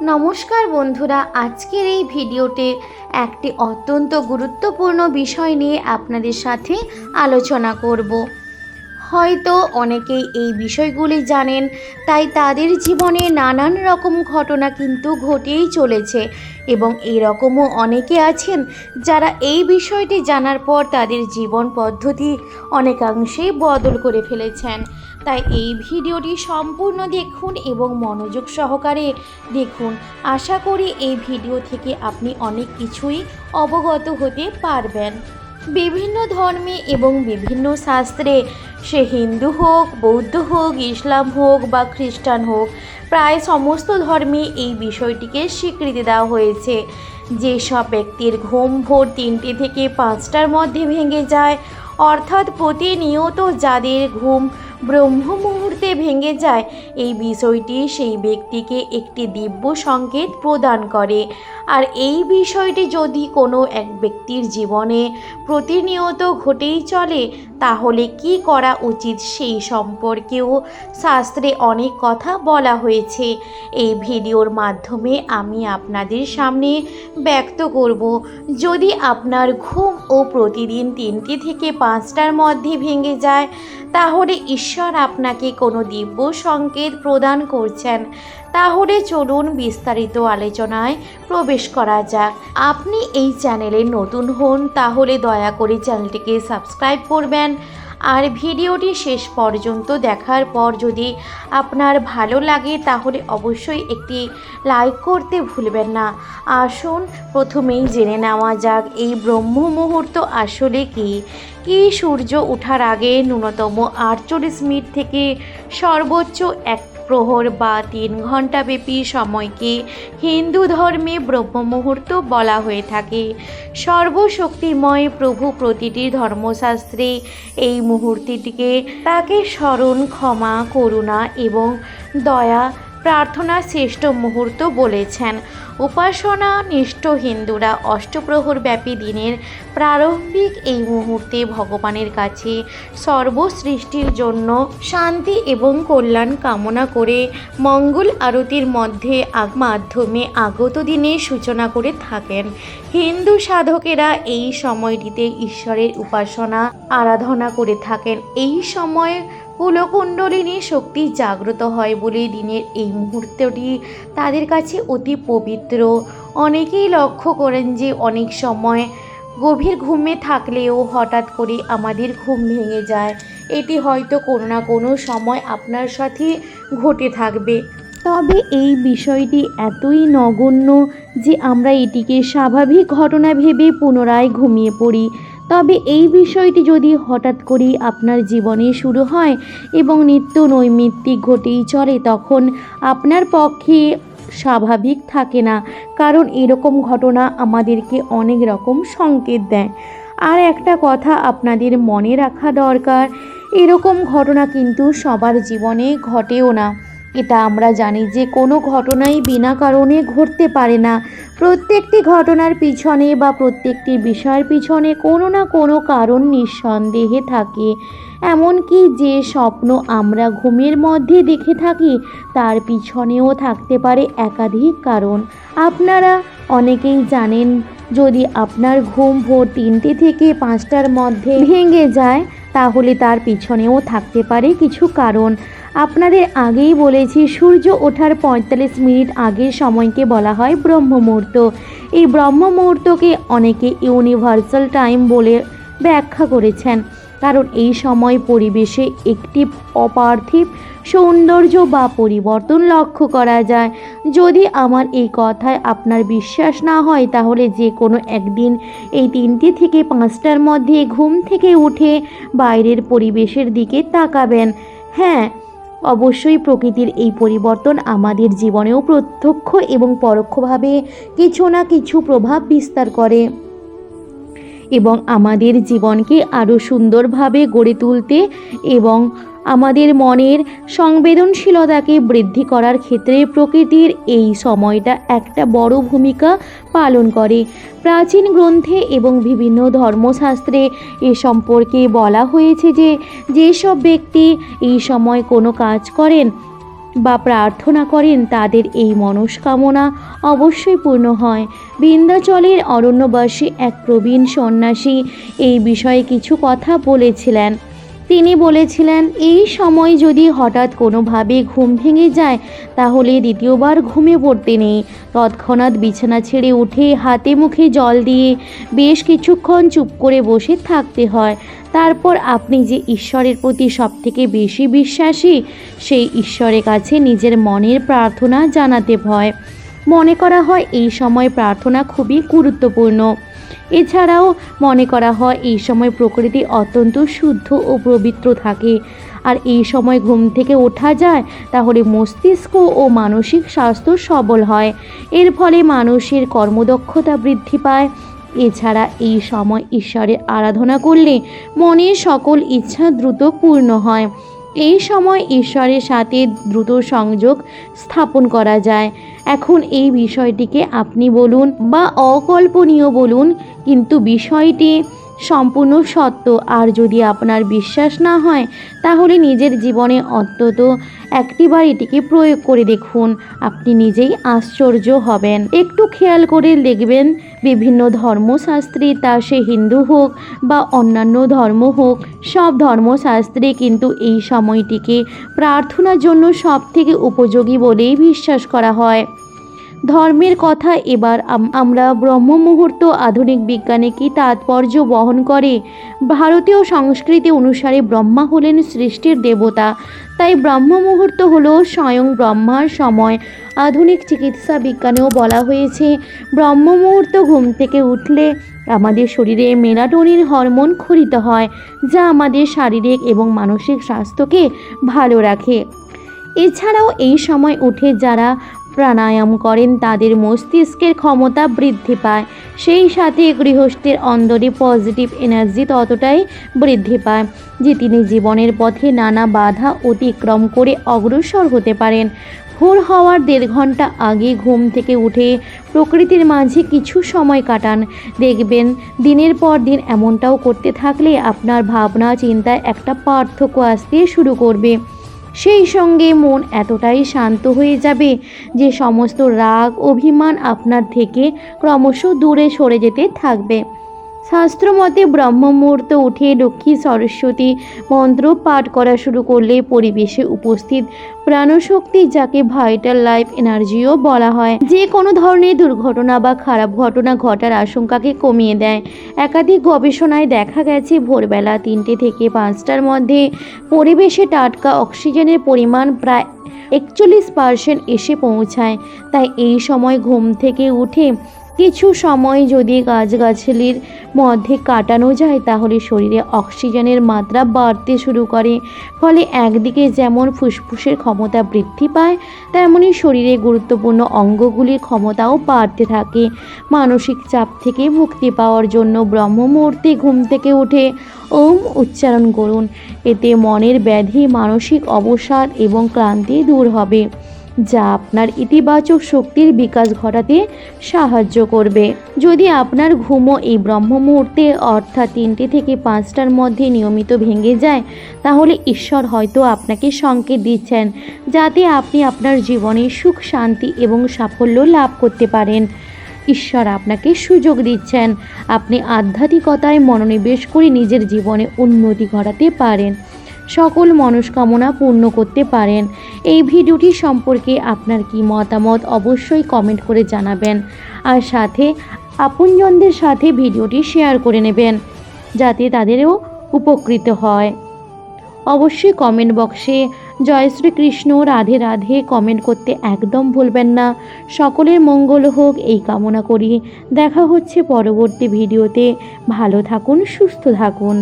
নমস্কার বন্ধুরা, আজকের এই ভিডিওতে একটি অত্যন্ত গুরুত্বপূর্ণ বিষয় নিয়ে আপনাদের সাথে আলোচনা করব। হয়তো অনেকেই এই বিষয়গুলি জানেন, তাই তাদের জীবনে নানান রকম ঘটনা কিন্তু ঘটেই চলেছে এবং এরকমও অনেকে আছেন যারা এই বিষয়টি জানার পর তাদের জীবন পদ্ধতি অনেকাংশেই বদল করে ফেলেছেন। তাই এই ভিডিওটি সম্পূর্ণ দেখুন এবং মনোযোগ সহকারে দেখুন। আশা করি এই ভিডিও থেকে আপনি অনেক কিছুই অবগত হতে পারবেন। বিভিন্ন ধর্মে এবং বিভিন্ন শাস্ত্রে সে হিন্দু হোক, বৌদ্ধ হোক, ইসলাম হোক বা খ্রিস্টান হোক, প্রায় সমস্ত ধর্মে এই বিষয়টিকে স্বীকৃতি দেওয়া হয়েছে। যেসব ব্যক্তির ঘুম ভোর তিনটে থেকে পাঁচটার মধ্যে ভেঙে যায়, অর্থাৎ প্রতিনিয়ত যাদের ঘুম ব্রহ্ম মুহূর্তে ভেঙে যায়। এই বিষয়টি সেই ব্যক্তিকে একটি দিব্য সংকেত প্রদান করে। আর এই বিষয়টি যদি কোনো এক ব্যক্তির জীবনে প্রতিনিয়ত ঘটেই চলে, তাহলে কি করা উচিত সেই সম্পর্কেও শাস্ত্রে অনেক কথা বলা হয়েছে। এই ভিডিওর মাধ্যমে আমি আপনাদের সামনে ব্যক্ত করব, যদি আপনার ঘুম ও প্রতিদিন তিনটি থেকে পাঁচটার মধ্যে ভেঙে যায় তাহলে ঈশ্বর আপনাকে কোনো দিব্য সংকেত প্রদান করছেন। তাহলে চলুন বিস্তারিত আলোচনায় প্রবেশ করা যাক। আপনি এই চ্যানেলে নতুন হন, তাহলে দয়া করে চ্যানেলটিকে সাবস্ক্রাইব করবেন। আর ভিডিওটি শেষ পর্যন্ত দেখার পর যদি আপনার ভালো লাগে তাহলে অবশ্যই একটি লাইক করতে ভুলবেন না। আসুন, প্রথমেই জেনে নেওয়া যাক এই ব্রহ্ম মুহূর্ত আসলে কি? কি সূর্য ওঠার আগে ন্যূনতম আটচল্লিশ মিনিট থেকে সর্বোচ্চ এক প্রহর বা তিন ঘণ্টাব্যাপী সময়কে হিন্দু ধর্মে ব্রহ্ম মুহূর্ত বলা হয়ে থাকে। সর্বশক্তিময় প্রভু প্রতিটি ধর্মশাস্ত্রে এই মুহূর্তটিকে তাকে স্মরণ, ক্ষমা, করুণা এবং দয়া প্রার্থনা শ্রেষ্ঠ মুহূর্ত বলেছেন। উপাসনা নিষ্ঠ হিন্দুরা অষ্টপ্রহর ব্যাপী দিনের প্রারম্ভিক এই মুহূর্তে ভগবানের কাছে সর্বসৃষ্টির জন্য শান্তি এবং কল্যাণ কামনা করে মঙ্গল আরতির মধ্যে মাধ্যমে আগত দিনের সূচনা করে থাকেন। হিন্দু সাধকেরা এই সময়টিতে ঈশ্বরের উপাসনা, আরাধনা করে থাকেন। এই সময় কুলকুণ্ডলিনী শক্তি জাগ্রত হয় বলে দিনের এই মুহূর্তটি তাদের কাছে অতি পবিত্র। অনেকেই লক্ষ্য করেন যে অনেক সময় গভীর ঘুমে থাকলেও হঠাৎ করে আমাদের ঘুম ভেঙে যায়। এটি হয়তো কোনো না কোনো সময় আপনার সাথে ঘটে থাকবে। তবে এই বিষয়টি এতই নগণ্য যে আমরা এটিকে স্বাভাবিক ঘটনা ভেবে পুনরায় ঘুমিয়ে পড়ি। তবে এই বিষয়টি যদি হঠাৎ করেই আপনার জীবনে শুরু হয় এবং নিত্য নৈমিত্তিক ঘটেই চলে, তখন আপনার পক্ষে স্বাভাবিক থাকে না। কারণ এরকম ঘটনা আমাদেরকে অনেক রকম সংকেত দেয়। আর একটা কথা আপনাদের মনে রাখা দরকার, এরকম ঘটনা কিন্তু সবার জীবনে ঘটেও না। এটা আমরা জানি যে কোনো ঘটনাই বিনা কারণে ঘটতে পারে না। প্রত্যেকটি ঘটনার পিছনে বা প্রত্যেকটি বিষয়ের পিছনে কোনো না কোনো কারণ নিঃসন্দেহে থাকে। এমনকি যে স্বপ্ন আমরা ঘুমের মধ্যে দেখে থাকি, তার পিছনেও থাকতে পারে একাধিক কারণ। আপনারা অনেকেই জানেন, যদি আপনার ঘুম ভোর তিনটে থেকে পাঁচটার মধ্যে ভেঙে যায় তাহলে তার পিছনেও থাকতে পারে কিছু কারণ। আপনাদের আগেই বলেছি, সূর্য ওঠার পঁয়তাল্লিশ মিনিট আগের সময়কে বলা হয় ব্রহ্ম মুহূর্ত এই ব্রহ্ম মুহূর্তকে অনেকে ইউনিভার্সাল টাইম বলে ব্যাখ্যা করেছেন। কারণ এই সময় পরিবেশে একটি অপার্থিব সৌন্দর্য বা পরিবর্তন লক্ষ্য করা যায়। যদি আমার এই কথায় আপনার বিশ্বাস না হয়, তাহলে যে কোনো একদিন এই তিনটে থেকে পাঁচটার মধ্যে ঘুম থেকে উঠে বাইরের পরিবেশের দিকে তাকাবেন। হ্যাঁ অবশ্যই প্রকৃতির এই পরিবর্তন আমাদের জীবনেও প্রত্যক্ষ এবং পরোক্ষভাবে কিছু না কিছু প্রভাব বিস্তার করে। এবং আমাদের জীবনকে আরও সুন্দরভাবে গড়ে তুলতে এবং আমাদের মনের সংবেদনশীলতাকে বৃদ্ধি করার ক্ষেত্রে প্রকৃতির এই সময়টা একটা বড় ভূমিকা পালন করে। প্রাচীন গ্রন্থে এবং বিভিন্ন ধর্মশাস্ত্রে এ সম্পর্কে বলা হয়েছে যে, যেসব ব্যক্তি এই সময় কোনো কাজ করেন বা প্রার্থনা করেন তাদের এই মনস্কামনা অবশ্যই পূর্ণ হয়। বিন্ধ্যাচলের অরণ্যবাসী এক প্রবীণ সন্ন্যাসী এই বিষয়ে কিছু কথা বলেছিলেন। তিনি বলেছিলেন, এই সময় যদি হঠাৎ কোনোভাবে ঘুম ভেঙে যায়, তাহলে দ্বিতীয়বার ঘুমে পড়তে নেই। তৎক্ষণাৎ বিছানা ছেড়ে উঠে হাতে মুখে জল দিয়ে বেশ কিছুক্ষণ চুপ করে বসে থাকতে হয়। তারপর আপনি যে ঈশ্বরের প্রতি সবথেকে বেশি বিশ্বাসী, সেই ঈশ্বরের কাছে নিজের মনের প্রার্থনা জানাতে হয় মনে করা হয়, এই সময় প্রার্থনা খুবই গুরুত্বপূর্ণ। এছাড়াও মনে করা হয় এই সময় প্রকৃতি অত্যন্ত শুদ্ধ ও পবিত্র থাকে। আর এই সময় ঘুম থেকে ওঠা যায়, তাহলে মস্তিষ্ক ও মানসিক স্বাস্থ্য সবল হয়। এর ফলে মানুষের কর্মদক্ষতা বৃদ্ধি পায়। এছাড়া এই সময় ঈশ্বরের আরাধনা করলে মনের সকল ইচ্ছা দ্রুত পূর্ণ হয়। এই সময় ঈশ্বরের সাথে দ্রুত সংযোগ স্থাপন করা যায়। এখন এই বিষয়টিকে আপনি বলুন বা অকল্পনীয় বলুন, কিন্তু বিষয়টি সম্পূর্ণ সত্য। আর যদি আপনার বিশ্বাস না হয়, তাহলে নিজের জীবনে অন্তত একটিবার এটিকে প্রয়োগ করে দেখুন। আপনি নিজেই আশ্চর্য হবেন। একটু খেয়াল করে দেখবেন, বিভিন্ন ধর্মশাস্ত্রে তা সে হিন্দু হোক বা অন্যান্য ধর্ম হোক, সব ধর্মশাস্ত্রে কিন্তু এই সময়টিকে প্রার্থনার জন্য সব থেকে উপযোগী বলেই বিশ্বাস করা হয়। ধর্মের কথা এবার আম- আমরা ব্রহ্ম মুহূর্ত আধুনিক বিজ্ঞানে কি তাৎপর্য বহন করে? ভারতীয় সংস্কৃতি অনুসারে ব্রহ্মা হলেন সৃষ্টির দেবতা। তাই ব্রহ্ম মুহূর্ত হলো স্বয়ং ব্রহ্মার সময়। আধুনিক চিকিৎসা বিজ্ঞানেও বলা হয়েছে ব্রহ্ম মুহূর্ত ঘুম থেকে উঠলে আমাদের শরীরে মেলাটোনিন হরমোন ক্ষরিত হয়, যা আমাদের শারীরিক এবং মানসিক স্বাস্থ্যকে ভালো রাখে। এছাড়াও এই সময় উঠে যারা প্রাণায়াম করেন, তাদের মস্তিষ্কের ক্ষমতা বৃদ্ধি পায়। সেই সাথে গৃহস্থের অন্দরে পজিটিভ এনার্জি ততটাই বৃদ্ধি পায়, যে তিনি জীবনের পথে নানা বাধা অতিক্রম করে অগ্রসর হতে পারেন। ভোর হওয়ার দেড় ঘণ্টা আগে ঘুম থেকে উঠে প্রকৃতির মাঝে কিছু সময় কাটান। দেখবেন দিনের পর দিন এমনটাও করতে থাকলে আপনার ভাবনা, চিন্তায় একটা পার্থক্য আসতে শুরু করবে। সেই সঙ্গে মন এতটাই শান্ত হয়ে যাবে যে সমস্ত রাগ, অভিমান আপনার থেকে ক্রমশ দূরে সরে যেতে থাকবে। শাস্ত্রমতে ব্রহ্ম মুহূর্ত উঠে লক্ষ্মী সরস্বতী মন্ত্র পাঠ করা শুরু করলে পরিবেশে উপস্থিত প্রাণশক্তি, যাকে ভাইটাল লাইফ এনার্জিও বলা হয়, যে কোনো ধরনের দুর্ঘটনা বা খারাপ ঘটনা ঘটার আশঙ্কাকে কমিয়ে দেয়। একাধিক গবেষণায় দেখা গেছে, ভোরবেলা তিনটে থেকে পাঁচটার মধ্যে পরিবেশে টাটকা অক্সিজেনের পরিমাণ প্রায় একচল্লিশ পার্সেন্ট এসে পৌঁছায়। তাই এই সময় ঘুম থেকে উঠে কিছু সময় যদি গাছগাছালির মধ্যে কাটানো যায়, তাহলে শরীরে অক্সিজেনের মাত্রা বাড়তে শুরু করে। ফলে একদিকে যেমন ফুসফুসের ক্ষমতা বৃদ্ধি পায়, তেমনি শরীরে গুরুত্বপূর্ণ অঙ্গগুলির ক্ষমতাও বাড়তে থাকে। মানসিক চাপ থেকে মুক্তি পাওয়ার জন্য ব্রহ্ম মুহূর্তে ঘুম থেকে উঠে ওম উচ্চারণ করুন। এতে মনের ব্যাধি, মানসিক অবসাদ এবং ক্লান্তি দূর হবে। যা আপনার ইতিবাচক শক্তির বিকাশ ঘটাতে সাহায্য করবে। যদি আপনার ঘুমও এই ব্রহ্ম মুহূর্তে অর্থাৎ তিনটে থেকে পাঁচটার মধ্যে নিয়মিত ভেঙে যায়, তাহলে ঈশ্বর হয়তো আপনাকে সংকেত দিচ্ছেন, যাতে আপনি আপনার জীবনে সুখ, শান্তি এবং সাফল্য লাভ করতে পারেন। ঈশ্বর আপনাকে সুযোগ দিচ্ছেন। আপনি আধ্যাত্মিকতায় মনোনিবেশ করে নিজের জীবনে উন্নতি ঘটাতে পারেন। সকল মনস্কামনা পূর্ণ করতে পারেন। এই ভিডিওটি সম্পর্কে আপনার কি মতামত অবশ্যই কমেন্ট করে জানাবেন। আর সাথে আপনজনদের সাথে ভিডিওটি শেয়ার করে নেবেন, যাতে তাদেরও উপকৃত হয়। অবশ্যই কমেন্ট বক্সে জয় শ্রীকৃষ্ণ, রাধে রাধে কমেন্ট করতে একদম ভুলবেন না। সকলের মঙ্গল হোক, এই কামনা করি। দেখা হচ্ছে পরবর্তী ভিডিওতে। ভালো থাকুন, সুস্থ থাকুন।